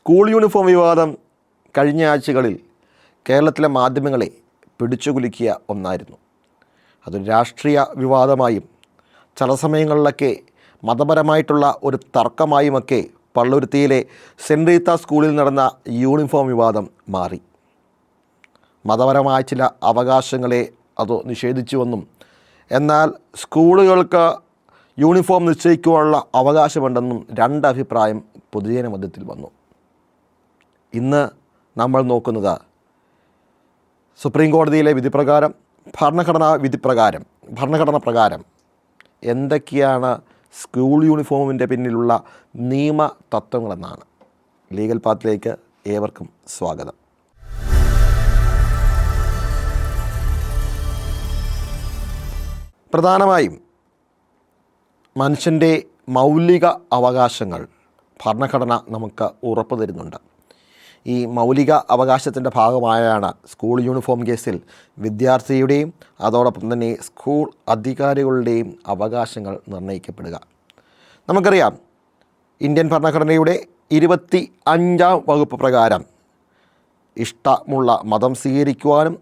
School uniform വിവാദം കഴിഞ്ഞ ആഴ്ചകളിൽ കേരളത്തിലെ മാധ്യമങ്ങളെ പിടിച്ചുകുലുക്കിയ ഒന്നായിരുന്നു. അതൊരു രാഷ്ട്രീയ വിവാദമായും ചില സമയങ്ങളിലൊക്കെ മതപരമായിട്ടുള്ള ഒരു തർക്കമായുമൊക്കെ പള്ളുരുത്തിയിലെ സെന്റ് റീത്ത സ്കൂളിൽ നടന്ന യൂണിഫോം വിവാദം മാറി. മതപരമായ ചില അവകാശങ്ങളെ അത് നിഷേധിച്ചുവെന്നും എന്നാൽ സ്കൂളുകൾക്ക് യൂണിഫോം നിശ്ചയിക്കുവാനുള്ള അവകാശമുണ്ടെന്നും രണ്ടഭിപ്രായം പൊതുജന മധ്യത്തിൽ വന്നു. ഇന്ന് നമ്മൾ നോക്കുന്നത് സുപ്രീം കോടതിയിലെ വിധിപ്രകാരം ഭരണഘടനാ വിധിപ്രകാരം ഭരണഘടന പ്രകാരം എന്തൊക്കെയാണ് സ്കൂൾ യൂണിഫോമിന്റെ പിന്നിലുള്ള നിയമ തത്വങ്ങളെന്നാണ് ലീഗൽ പാത്തിലേക്ക് ഏവർക്കും സ്വാഗതം. പ്രധാനമായും മനുഷ്യന്റെ മൗലിക അവകാശങ്ങൾ ഭരണഘടന നമുക്ക് ഉറപ്പ് തരുന്നുണ്ട്. ഈ മൗലിക അവകാശത്തിന്റെ ഭാഗമായാണ് സ്കൂൾ യൂണിഫോം കേസിൽ വിദ്യാർത്ഥിയുടെയും അതോടൊപ്പം തന്നെ സ്കൂൾ അധികാരികളുടെയും അവകാശങ്ങൾ നിർണയിക്കപ്പെടുക നമുക്കറിയാം ഇന്ത്യൻ ഭരണഘടനയുടെ ഇരുപത്തി അഞ്ചാം വകുപ്പ് പ്രകാരം ഇഷ്ടമുള്ള മതം സ്വീകരിക്കുവാനും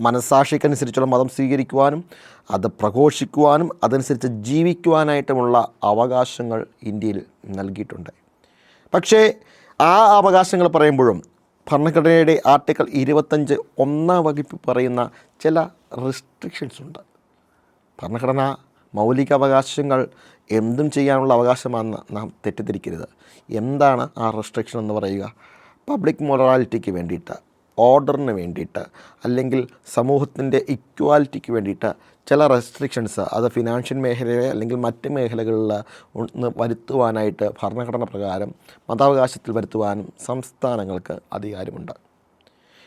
മനസാക്ഷിക്കനുസരിച്ചുള്ള മതം സ്വീകരിക്കുവാനും അത് പ്രഘോഷിക്കുവാനും അതനുസരിച്ച് ജീവിക്കുവാനായിട്ടുമുള്ള അവകാശങ്ങൾ ഇന്ത്യയിൽ നൽകിയിട്ടുണ്ട്. പക്ഷേ ആ അവകാശങ്ങൾ പറയുമ്പോഴും ഭരണഘടനയുടെ ആർട്ടിക്കിൾ ഇരുപത്തഞ്ച് ഒന്നാം വകുപ്പ് പറയുന്ന ചില റെസ്ട്രിക്ഷൻസ് ഉണ്ട്. ഭരണഘടന മൗലിക അവകാശങ്ങൾ എന്തും ചെയ്യാനുള്ള അവകാശമാണെന്ന് നാം തെറ്റിദ്ധരിക്കരുത്. എന്താണ് ആ റെസ്ട്രിക്ഷൻ എന്ന് പറയുക? പബ്ലിക് മൊറാലിറ്റിക്ക് വേണ്ടിയിട്ട് ഓർഡറിന് വേണ്ടിയിട്ട് അല്ലെങ്കിൽ സമൂഹത്തിന്റെ ഇക്വാലിറ്റിക്ക് വേണ്ടിയിട്ട് ചില റെസ്ട്രിക്ഷൻസ് അത് ഫിനാൻഷ്യൽ മേഖലയെ അല്ലെങ്കിൽ മറ്റ് മേഖലകളിൽ ഒന്ന് വരുത്തുവാനായിട്ട് ഭരണഘടന പ്രകാരം മതാവകാശത്തിൽ വരുത്തുവാനും സംസ്ഥാനങ്ങൾക്ക് അധികാരമുണ്ട്.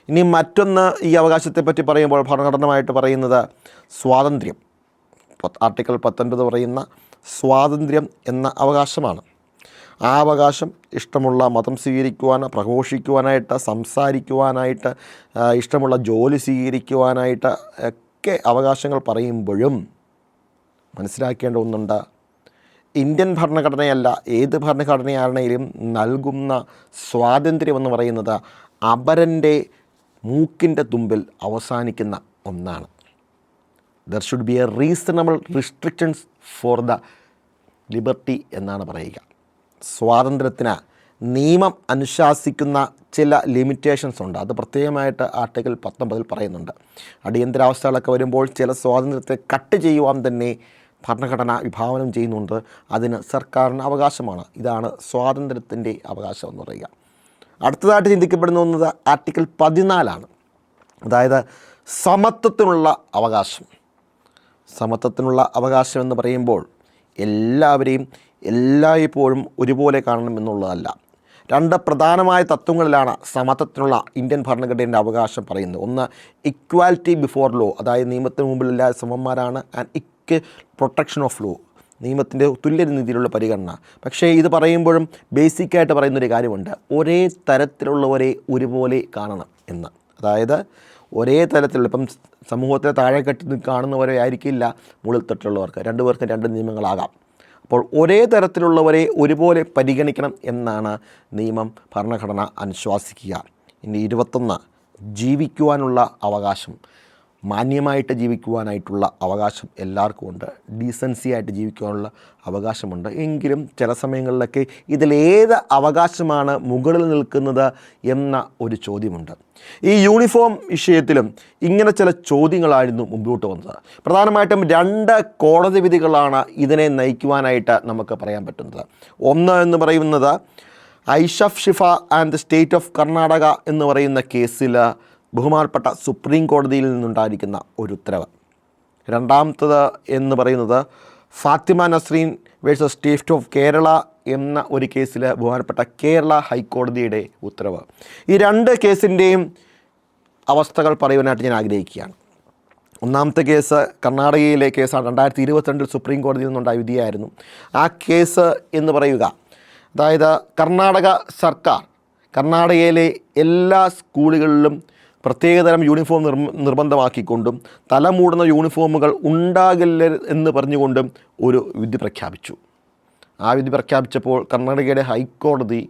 ഇനി മറ്റൊന്ന് ഈ അവകാശത്തെപ്പറ്റി പറയുമ്പോൾ ഭരണഘടനമായിട്ട് പറയുന്നത് സ്വാതന്ത്ര്യം. ആർട്ടിക്കിൾ പത്തൊൻപത് പറയുന്ന സ്വാതന്ത്ര്യം എന്ന അവകാശമാണ്. ആ അവകാശം ഇഷ്ടമുള്ള മതം സ്വീകരിക്കുവാൻ പ്രഘോഷിക്കുവാനായിട്ട് സംസാരിക്കുവാനായിട്ട് ഇഷ്ടമുള്ള ജോലി സ്വീകരിക്കുവാനായിട്ട് ഒക്കെ അവകാശങ്ങൾ പറയുമ്പോഴും മനസ്സിലാക്കേണ്ട ഒന്നുണ്ട്. ഇന്ത്യൻ ഭരണഘടനയല്ല ഏത് ഭരണഘടനയാണെങ്കിലും നൽകുന്ന സ്വാതന്ത്ര്യമെന്ന് പറയുന്നത് അപരന്റെ മൂക്കിന്റെ തുമ്പിൽ അവസാനിക്കുന്ന ഒന്നാണ്. There should be a reasonable restrictions for the liberty എന്നാണ് പറയുക. സ്വാതന്ത്ര്യത്തിന് നിയമം അനുശാസിക്കുന്ന ചില ലിമിറ്റേഷൻസ് ഉണ്ട്. അത് പ്രത്യേകമായിട്ട് ആർട്ടിക്കിൾ പത്തൊമ്പതിൽ പറയുന്നുണ്ട്. അടിയന്തരാവസ്ഥകളൊക്കെ വരുമ്പോൾ ചില സ്വാതന്ത്ര്യത്തെ കട്ട് ചെയ്യുവാൻ തന്നെ ഭരണഘടന വിഭാവനം ചെയ്യുന്നുണ്ട്. അതിന് സർക്കാരിന് അവകാശമാണ്. ഇതാണ് സ്വാതന്ത്ര്യത്തിന്റെ അവകാശം എന്ന് പറയുക. അടുത്തതായിട്ട് ചിന്തിക്കപ്പെടുന്നത് ആർട്ടിക്കിൾ പതിനാലാണ്. അതായത് സമത്വത്തിനുള്ള അവകാശം. സമത്വത്തിനുള്ള അവകാശം എന്ന് പറയുമ്പോൾ എല്ലാവരെയും എല്ലായ്പ്പോഴും ഒരുപോലെ കാണണം എന്നുള്ളതല്ല. രണ്ട് പ്രധാനമായ തത്വങ്ങളിലാണ് സമത്വത്തിനുള്ള ഇന്ത്യൻ ഭരണഘടനയുടെ അവകാശം പറയുന്നത്. ഒന്ന് ഇക്വാലിറ്റി ബിഫോർ ലോ അതായത് നിയമത്തിന് മുമ്പിൽ എല്ലാ സമന്മാരാണ് and equal protection of law നിയമത്തിന്റെ തുല്യ രീതിയിലുള്ള പരിഗണന. പക്ഷേ ഇത് പറയുമ്പോഴും ബേസിക്കായിട്ട് പറയുന്നൊരു കാര്യമുണ്ട്. ഒരേ തരത്തിലുള്ളവരെ ഒരുപോലെ കാണണം എന്ന്. അതായത് ഒരേ തരത്തിലുള്ള ഇപ്പം സമൂഹത്തിലെ താഴെ കെട്ടി കാണുന്നവരെ ആയിരിക്കില്ല മുകളിൽ തൊട്ടുള്ളവർക്ക്. രണ്ടുപേർക്കും രണ്ട് നിയമങ്ങളാകാം. അപ്പോൾ ഒരേ തരത്തിലുള്ളവരെ ഒരുപോലെ പരിഗണിക്കണം എന്നാണ് നിയമം ഭരണഘടന അനുശ്വാസിക്കുക ഇനി ഇരുപത്തൊന്ന് ജീവിക്കുവാനുള്ള അവകാശം. മാന്യമായിട്ട് ജീവിക്കുവാനായിട്ടുള്ള അവകാശം എല്ലാവർക്കും ഉണ്ട്. ഡീസൻസി ആയിട്ട് ജീവിക്കുവാനുള്ള അവകാശമുണ്ട്. എങ്കിലും ചില സമയങ്ങളിലൊക്കെ ഇതിലേത് അവകാശമാണ് മുകളിൽ നിൽക്കുന്നത് എന്ന ഒരു ചോദ്യമുണ്ട്. ഈ യൂണിഫോം വിഷയത്തിലും ഇങ്ങനെ ചില ചോദ്യങ്ങളായിരുന്നു മുമ്പോട്ട് വന്നത്. പ്രധാനമായിട്ടും രണ്ട് കോടതി വിധികളാണ് ഇതിനെ നയിക്കുവാനായിട്ട് നമുക്ക് പറയാൻ പറ്റുന്നത്. ഒന്ന് എന്ന് പറയുന്നത് Aishath Shifa and state of Karnataka എന്ന് പറയുന്ന കേസിൽ ബഹുമാനപ്പെട്ട സുപ്രീം കോടതിയിൽ നിന്നുണ്ടായിരിക്കുന്ന ഒരു ഉത്തരവ്. രണ്ടാമത്തത് എന്ന് പറയുന്നത് Fathima Nasreen versus state of Kerala എന്ന ഒരു കേസിൽ ബഹുമാനപ്പെട്ട കേരള ഹൈക്കോടതിയുടെ ഉത്തരവ്. ഈ രണ്ട് കേസിന്റെയും അവസ്ഥകൾ പറയുവാനായിട്ട് ഞാൻ ആഗ്രഹിക്കുകയാണ്. ഒന്നാമത്തെ കേസ് കർണാടകയിലെ കേസാണ്. രണ്ടായിരത്തി ഇരുപത്തിരണ്ടിൽ സുപ്രീം കോടതിയിൽ നിന്നുണ്ടായ വിധിയായിരുന്നു. ആ കേസ് എന്ന് പറയുക അതായത് കർണാടക സർക്കാർ കർണാടകയിലെ എല്ലാ സ്കൂളുകളിലും പ്രത്യേകതരം യൂണിഫോം നിർ നിർബന്ധമാക്കിക്കൊണ്ടും തലമൂടുന്ന യൂണിഫോമുകൾ ഉണ്ടാകില്ല എന്ന് പറഞ്ഞുകൊണ്ടും ഒരു വിധി പ്രഖ്യാപിച്ചു. ആ വിധി പ്രഖ്യാപിച്ചപ്പോൾ കർണാടകയുടെ ഹൈക്കോടതി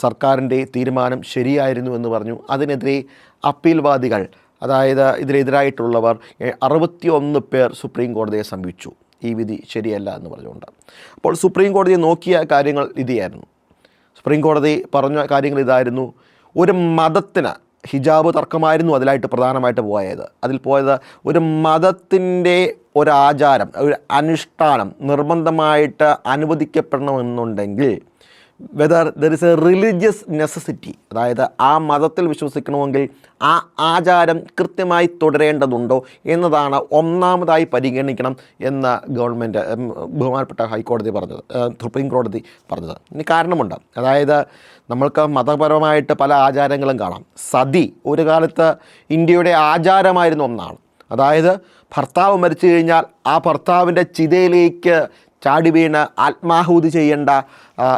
സർക്കാരിന്റെ തീരുമാനം ശരിയായിരുന്നു എന്ന് പറഞ്ഞു. അതിനെതിരെ അപ്പീൽവാദികൾ അതായത് ഇതിനെതിരായിട്ടുള്ളവർ അറുപത്തി ഒന്ന് പേർ സുപ്രീം കോടതിയെ സമീപിച്ചു. ഈ വിധി ശരിയല്ല എന്ന് പറഞ്ഞുകൊണ്ട്. അപ്പോൾ സുപ്രീം കോടതി നോക്കിയ കാര്യങ്ങൾ ഇതായിരുന്നു. സുപ്രീം കോടതി പറഞ്ഞ കാര്യങ്ങൾ ഇതായിരുന്നു. ഒരു മതത്തിന് ഹിജാബ് തർക്കമായിരുന്നു അതിലായിട്ട് പ്രധാനമായിട്ട് പോയത്. അതിൽ പോയത് ഒരു മതത്തിന്റെ ഒരാചാരം ഒരു അനുഷ്ഠാനം നിർബന്ധമായിട്ട് അനുവദിക്കപ്പെടണമെന്നുണ്ടെങ്കിൽ whether there is a religious necessity അതായത് ആ മതത്തിൽ വിശ്വസിക്കണമെങ്കിൽ ആ ആചാരം കൃത്യമായി തുടരേണ്ടതുണ്ടോ എന്നതാണ് ഒന്നാമതായി പരിഗണിക്കണം എന്ന് ഗവൺമെന്റ് ബഹുമാനപ്പെട്ട ഹൈക്കോടതി പറഞ്ഞത് സുപ്രീം കോടതി പറഞ്ഞത്. ഇനി കാരണമുണ്ട്. അതായത് നമ്മൾക്ക് മതപരമായിട്ട് പല ആചാരങ്ങളും കാണാം. സതി ഒരു കാലത്ത് ഇന്ത്യയുടെ ആചാരമായിരുന്ന ഒന്നാണ്. അതായത് ഭർത്താവ് മരിച്ചു കഴിഞ്ഞാൽ ആ ഭർത്താവിന്റെ ചിതയിലേക്ക് ചാടി വീണ് ആത്മാഹൂതി ചെയ്യേണ്ട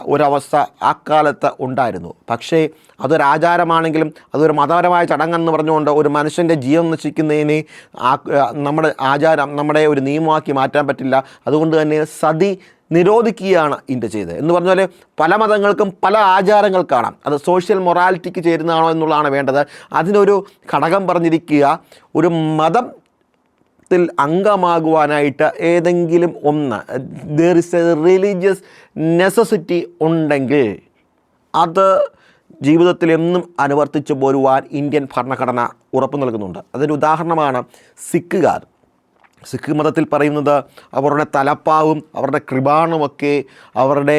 ഒരവസ്ഥ അക്കാലത്ത് ഉണ്ടായിരുന്നു. പക്ഷേ അതൊരാചാരമാണെങ്കിലും അതൊരു മതപരമായ ചടങ്ങെന്ന് പറഞ്ഞുകൊണ്ട് ഒരു മനുഷ്യന്റെ ജീവൻ നശിക്കുന്നതിനെ നമ്മുടെ ആചാരം നമ്മുടെ ഒരു നിയമമാക്കി മാറ്റാൻ പറ്റില്ല. അതുകൊണ്ട് തന്നെ സതി നിരോധിക്കുകയാണ് ഇന്ത്യ ചെയ്തത്. എന്ന് പറഞ്ഞാൽ പല മതങ്ങൾക്കും പല ആചാരങ്ങൾ കാണാം. അത് സോഷ്യൽ മൊറാലിറ്റിക്ക് ചേരുന്നതാണോ എന്നുള്ളതാണ് വേണ്ടത്. അതിനൊരു ഘടകം പറഞ്ഞിരിക്കുക ഒരു മതം ത്തിൽ അംഗമാകുവാനായിട്ട് ഏതെങ്കിലും ഒന്ന് there is a religious necessity ഉണ്ടെങ്കിൽ അത് ജീവിതത്തിൽ എന്നും അനുവർത്തിച്ചു പോരുവാൻ ഇന്ത്യൻ ഭരണഘടന ഉറപ്പു നൽകുന്നുണ്ട്. അതിന്റെ ഉദാഹരണമാണ് സിഖുകാർ. സിഖ് മതത്തിൽ പറയുന്നത് അവരുടെ തലപ്പാവും അവരുടെ കൃപാണുമൊക്കെ അവരുടെ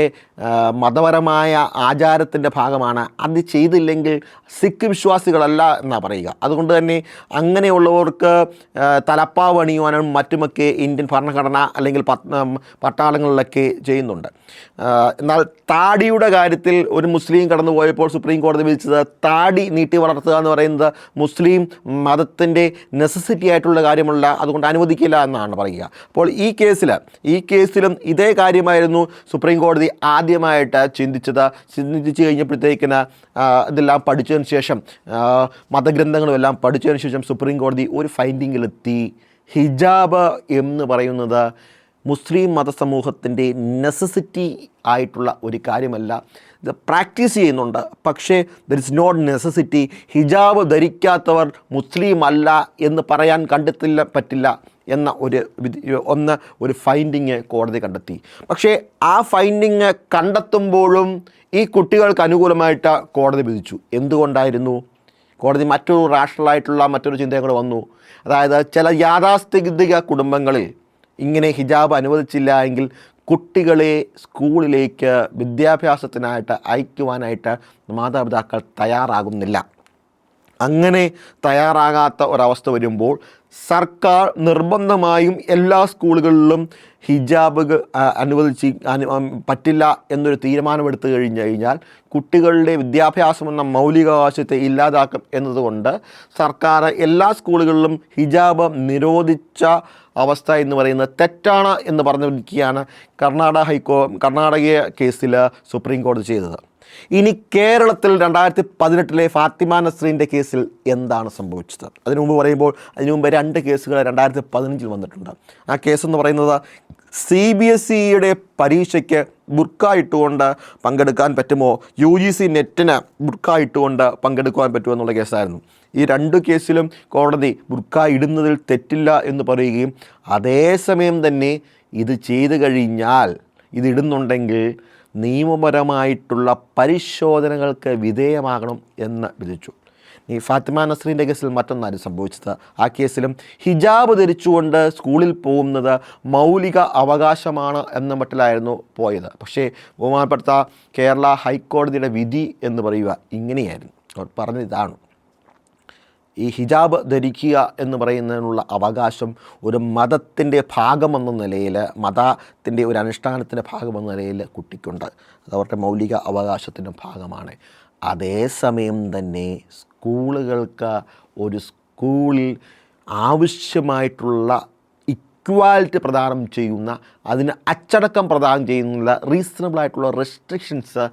മതപരമായ ആചാരത്തിന്റെ ഭാഗമാണ്. അത് ചെയ്തില്ലെങ്കിൽ സിഖ് വിശ്വാസികളല്ല എന്നാണ് പറയുക. അതുകൊണ്ട് തന്നെ അങ്ങനെയുള്ളവർക്ക് തലപ്പാവ് അണിയുവാനും മറ്റുമൊക്കെ ഇന്ത്യൻ ഭരണഘടന അല്ലെങ്കിൽ പട്ടാളങ്ങളിലൊക്കെ ചെയ്യുന്നുണ്ട്. എന്നാൽ താടിയുടെ കാര്യത്തിൽ ഒരു മുസ്ലിം കടന്നു പോയപ്പോൾ സുപ്രീം കോടതി വിധിച്ചത് താടി നീട്ടി വളർത്തുക എന്ന് പറയുന്നത് മുസ്ലിം മതത്തിന്റെ നെസസിറ്റി ആയിട്ടുള്ള കാര്യമുള്ള അതുകൊണ്ട് അനുവദിക്കില്ല. എന്നാണ് പറയുക. അപ്പോൾ ഈ കേസിൽ ഈ കേസിലും ഇതേ കാര്യമായിരുന്നു സുപ്രീം കോടതി ആദ്യമായിട്ട് ചിന്തിച്ചത്. ചിന്തിച്ച് കഴിഞ്ഞപ്പോഴത്തേക്കിന് ഇതെല്ലാം പഠിച്ചതിന് ശേഷം മതഗ്രന്ഥങ്ങളും എല്ലാം പഠിച്ചതിന് ശേഷം സുപ്രീം കോടതി ഒരു ഫൈൻഡിങ്ങിലെത്തി ഹിജാബ് എന്ന് പറയുന്നത് മുസ്ലിം മതസമൂഹത്തിന്റെ നെസസിറ്റി ആയിട്ടുള്ള ഒരു കാര്യമല്ല. ഇത് പ്രാക്ടീസ് ചെയ്യുന്നുണ്ട്. പക്ഷേ ദർ ഇസ് നോട്ട് നെസസിറ്റി ഹിജാബ് ധരിക്കാത്തവർ മുസ്ലിം അല്ല എന്ന് പറയാൻ കണ്ടെത്തില്ല പറ്റില്ല. എന്ന ഒരു ഒന്ന് ഒരു ഫൈൻഡിങ് കോടതി കണ്ടെത്തി. പക്ഷേ ആ ഫൈൻഡിങ് കണ്ടെത്തുമ്പോഴും ഈ കുട്ടികൾക്ക് അനുകൂലമായിട്ട് കോടതി വിധിച്ചു. എന്തുകൊണ്ടായിരുന്നു? കോടതി മറ്റൊരു റാഷണലായിട്ടുള്ള മറ്റൊരു ചിന്തയും കൂടെ വന്നു. അതായത് ചില യാഥാസ്ഥിതിക കുടുംബങ്ങളിൽ ഇങ്ങനെ ഹിജാബ് അനുവദിച്ചില്ല എങ്കിൽ കുട്ടികളെ സ്കൂളിലേക്ക് വിദ്യാഭ്യാസത്തിനായിട്ട് അയക്കുവാനായിട്ട് മാതാപിതാക്കൾ തയ്യാറാകുന്നില്ല. അങ്ങനെ തയ്യാറാകാത്ത ഒരവസ്ഥ വരുമ്പോൾ സർക്കാർ നിർബന്ധമായും എല്ലാ സ്കൂളുകളിലും ഹിജാബ് അനുവദിച്ച് അനു പറ്റില്ല എന്നൊരു തീരുമാനമെടുത്തു കഴിഞ്ഞു കഴിഞ്ഞാൽ കുട്ടികളുടെ വിദ്യാഭ്യാസം എന്ന മൗലികാവകാശത്തെ ഇല്ലാതാക്കും എന്നതുകൊണ്ട് സർക്കാർ എല്ലാ സ്കൂളുകളിലും ഹിജാബ് നിരോധിച്ച അവസ്ഥ എന്ന് പറയുന്നത് തെറ്റാണ് എന്ന് പറഞ്ഞിരിക്കുകയാണ് കർണാടക ഹൈക്കോ കർണാടക കേസിൽ സുപ്രീം കോടതി ചെയ്തത്. ഇനി കേരളത്തിൽ രണ്ടായിരത്തി പതിനെട്ടിലെ ഫാത്തിമ നസ്രീന്റെ കേസിൽ എന്താണ് സംഭവിച്ചത്? അതിനു മുമ്പ് പറയുമ്പോൾ അതിനു മുമ്പ് രണ്ട് കേസുകൾ രണ്ടായിരത്തി പതിനഞ്ചിൽ വന്നിട്ടുണ്ട്. ആ കേസ് എന്ന് പറയുന്നത് സി ബി എസ് ഇയുടെ പരീക്ഷയ്ക്ക് ബുർക്ക ഇട്ടുകൊണ്ട് പങ്കെടുക്കാൻ പറ്റുമോ? യു ജി സി നെറ്റിന് ബുർക്ക ഇട്ടുകൊണ്ട് പങ്കെടുക്കുവാൻ പറ്റുമോ എന്നുള്ള കേസായിരുന്നു. ഈ രണ്ട് കേസിലും കോടതി ബുർക്ക ഇടുന്നതിൽ തെറ്റില്ല എന്ന് പറയുകയും അതേസമയം തന്നെ ഇത് ചെയ്തു കഴിഞ്ഞാൽ ഇതിടുന്നുണ്ടെങ്കിൽ നിയമപരമായിട്ടുള്ള പരിശോധനകൾക്ക് വിധേയമാകണം എന്ന് വിധിച്ചു. ഈ ഫാത്തിമ നസ്രീന്റെ കേസിൽ മറ്റൊന്നാണ് സംഭവിച്ചത്. ആ കേസിലും ഹിജാബ് ധരിച്ചുകൊണ്ട് സ്കൂളിൽ പോകുന്നത് മൗലിക അവകാശമാണ് എന്ന മട്ടിലായിരുന്നു പോയത്. പക്ഷേ ബഹുമാനപ്പെടുത്ത കേരള ഹൈക്കോടതിയുടെ വിധി എന്ന് പറയുക ഇങ്ങനെയായിരുന്നു. അവർ പറഞ്ഞത് ഇതാണ്. ഈ ഹിജാബ് ധരിക്കുക എന്ന് പറയുന്നതിനുള്ള അവകാശം ഒരു മതത്തിന്റെ ഭാഗമെന്ന നിലയിൽ മതത്തിന്റെ ഒരു അനുഷ്ഠാനത്തിന്റെ ഭാഗമെന്ന നിലയിൽ കുട്ടിക്കുണ്ട്. അത് അവരുടെ മൗലിക അവകാശത്തിന്റെ ഭാഗമാണ്. അതേസമയം തന്നെ സ്കൂളുകൾക്ക് ഒരു സ്കൂളിൽ ആവശ്യമായിട്ടുള്ള ഇക്വാലിറ്റി പ്രദാനം ചെയ്യുന്ന അതിന് അച്ചടക്കം പ്രദാനം ചെയ്യുന്ന റീസണബിൾ ആയിട്ടുള്ള റെസ്ട്രിക്ഷൻസ്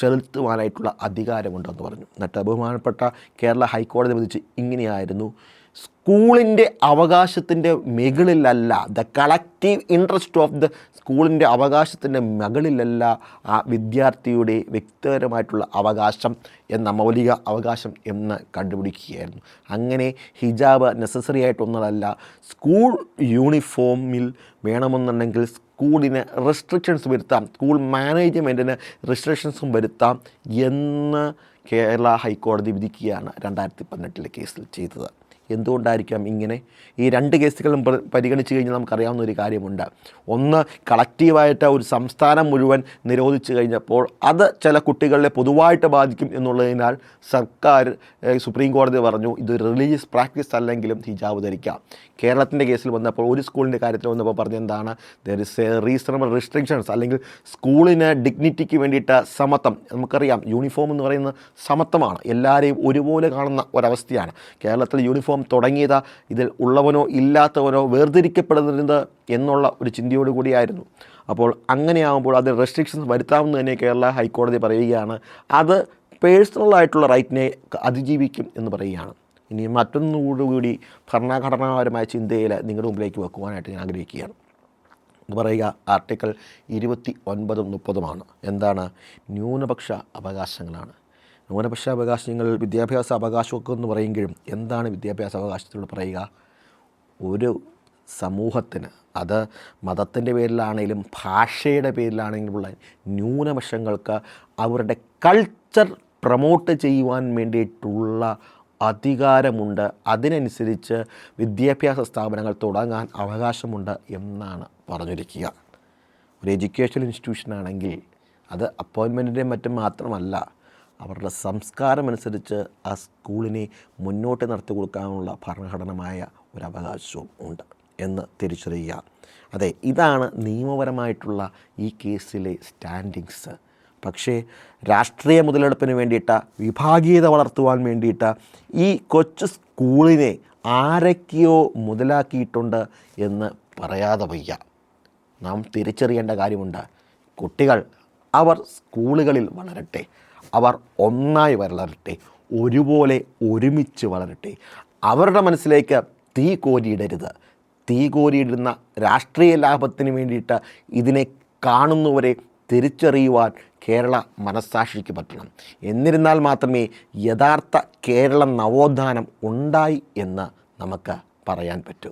ചെലുത്തുവാനായിട്ടുള്ള അധികാരമുണ്ടെന്ന് പറഞ്ഞു. എന്നിട്ട് ബഹുമാനപ്പെട്ട കേരള ഹൈക്കോടതി വിധിച്ച് ഇങ്ങനെയായിരുന്നു. സ്കൂളിന്റെ അവകാശത്തിന്റെ മുകളിലല്ല the collective interest of the സ്കൂളിന്റെ അവകാശത്തിന്റെ മുകളിലല്ല ആ വിദ്യാർത്ഥിയുടെ വ്യക്തിപരമായിട്ടുള്ള അവകാശം എന്ന മൗലിക അവകാശം എന്ന് കണ്ടുപിടിക്കുകയായിരുന്നു. അങ്ങനെ ഹിജാബ് നെസസറി ആയിട്ടൊന്നതല്ല സ്കൂൾ യൂണിഫോമിൽ വേണമെന്നുണ്ടെങ്കിൽ സ്കൂളിന് റെസ്ട്രിക്ഷൻസ് വരുത്താം. സ്കൂൾ മാനേജ്മെന്റിന് റെസ്ട്രിക്ഷൻസും വരുത്താം എന്ന് കേരള ഹൈക്കോടതി വിധിക്കുകയാണ് രണ്ടായിരത്തി പതിനെട്ടിലെ കേസിൽ ചെയ്തത്. എന്തുകൊണ്ടായിരിക്കാം ഇങ്ങനെ? ഈ രണ്ട് കേസുകളും പരിഗണിച്ച് കഴിഞ്ഞാൽ നമുക്കറിയാവുന്ന ഒരു കാര്യമുണ്ട്. ഒന്ന് കളക്റ്റീവായിട്ട് ഒരു സംസ്ഥാനം മുഴുവൻ നിരോധിച്ചു കഴിഞ്ഞപ്പോൾ അത് ചില കുട്ടികളെ പൊതുവായിട്ട് ബാധിക്കും എന്നുള്ളതിനാൽ സർക്കാർ സുപ്രീം കോടതി പറഞ്ഞു ഇത് റിലീജിയസ് പ്രാക്ടീസ് അല്ലെങ്കിലും ഹിജാബ് ധരിക്കാം. കേരളത്തിന്റെ കേസിൽ വന്നപ്പോൾ ഒരു സ്കൂളിന്റെ കാര്യത്തിൽ വന്നപ്പോൾ പറഞ്ഞെന്താണ് there is a reasonable restrictions അല്ലെങ്കിൽ സ്കൂളിന് ഡിഗ്നിറ്റിക്ക് വേണ്ടിയിട്ട് സമത്വം നമുക്കറിയാം. യൂണിഫോം എന്ന് പറയുന്നത് സമത്വമാണ്. എല്ലാവരെയും ഒരുപോലെ കാണുന്ന ഒരവസ്ഥയാണ്. കേരളത്തിൽ യൂണിഫോം തുടങ്ങിയത് ഇതിൽ ഉള്ളവനോ ഇല്ലാത്തവനോ വേർതിരിക്കപ്പെടുന്നത് എന്നുള്ള ഒരു ചിന്തയോട് കൂടിയായിരുന്നു. അപ്പോൾ അങ്ങനെയാകുമ്പോൾ അതിൽ റെസ്ട്രിക്ഷൻസ് വരുത്താമെന്ന് തന്നെ കേരള ഹൈക്കോടതി പറയുകയാണ്. അത് പേഴ്സണലായിട്ടുള്ള റൈറ്റിനെ അതിജീവിക്കും എന്ന് പറയുകയാണ്. ഇനി മറ്റൊന്നുകൂടി ഭരണഘടനാപരമായ ചിന്തയിൽ നിങ്ങളുടെ മുമ്പിലേക്ക് വെക്കുവാനായിട്ട് ഞാൻ ആഗ്രഹിക്കുകയാണ്. എന്ന് പറയുക ആർട്ടിക്കിൾ ഇരുപത്തി ഒൻപതും മുപ്പതുമാണ്. എന്താണ്? ന്യൂനപക്ഷ അവകാശങ്ങളാണ്. ന്യൂനപക്ഷ അവകാശങ്ങൾ വിദ്യാഭ്യാസ അവകാശമൊക്കെ എന്ന് പറയുമെങ്കിലും എന്താണ് വിദ്യാഭ്യാസ അവകാശത്തിലൂടെ പറയുക? ഒരു സമൂഹത്തിന് അത് മതത്തിന്റെ പേരിലാണെങ്കിലും ഭാഷയുടെ പേരിലാണെങ്കിലുമുള്ള ന്യൂനപക്ഷങ്ങൾക്ക് അവരുടെ കൾച്ചർ പ്രൊമോട്ട് ചെയ്യുവാൻ വേണ്ടിയിട്ടുള്ള അധികാരമുണ്ട്. അതിനനുസരിച്ച് വിദ്യാഭ്യാസ സ്ഥാപനങ്ങൾ തുടങ്ങാൻ അവകാശമുണ്ട് എന്നാണ് പറഞ്ഞിരിക്കുക. ഒരു എഡ്യൂക്കേഷണൽ ഇൻസ്റ്റിറ്റ്യൂഷൻ ആണെങ്കിൽ അത് അപ്പോയിൻമെന്റിന്റെ മറ്റും മാത്രമല്ല അവരുടെ സംസ്കാരം അനുസരിച്ച് ആ സ്കൂളിനെ മുന്നോട്ട് നടത്തി കൊടുക്കാനുള്ള ഭരണഘടനമായ ഒരു അവകാശവും ഉണ്ട് എന്ന് തിരിച്ചറിയുക. അതെ ഇതാണ് നിയമപരമായിട്ടുള്ള ഈ കേസിലെ സ്റ്റാൻഡിങ്സ് പക്ഷേ രാഷ്ട്രീയ മുതലെടുപ്പിന് വേണ്ടിയിട്ട വിഭാഗീയത വളർത്തുവാൻ വേണ്ടിയിട്ട ഈ കൊച്ചു സ്കൂളിനെ ആരൊക്കെയോ മുതലാക്കിയിട്ടുണ്ട് എന്ന് പറയാതെ വയ്യ. നാം തിരിച്ചറിയേണ്ട കാര്യമുണ്ട്. കുട്ടികൾ അവർ സ്കൂളുകളിൽ വളരട്ടെ. അവർ ഒന്നായി വളരട്ടെ ഒരുപോലെ ഒരുമിച്ച് വളരട്ടെ. അവരുടെ മനസ്സിലേക്ക് തീ കോരിയിടരുത്. തീ കോരിയിടുന്ന രാഷ്ട്രീയ ലാഭത്തിന് വേണ്ടിയിട്ട് ഇതിനെ കാണുന്നവരെ തിരിച്ചറിയുവാൻ കേരള മനസ്സാക്ഷിക്ക് പറ്റണം. എന്നിരുന്നാൽ മാത്രമേ യഥാർത്ഥ കേരള നവോത്ഥാനം ഉണ്ടായി എന്ന് നമുക്ക് പറയാൻ പറ്റൂ.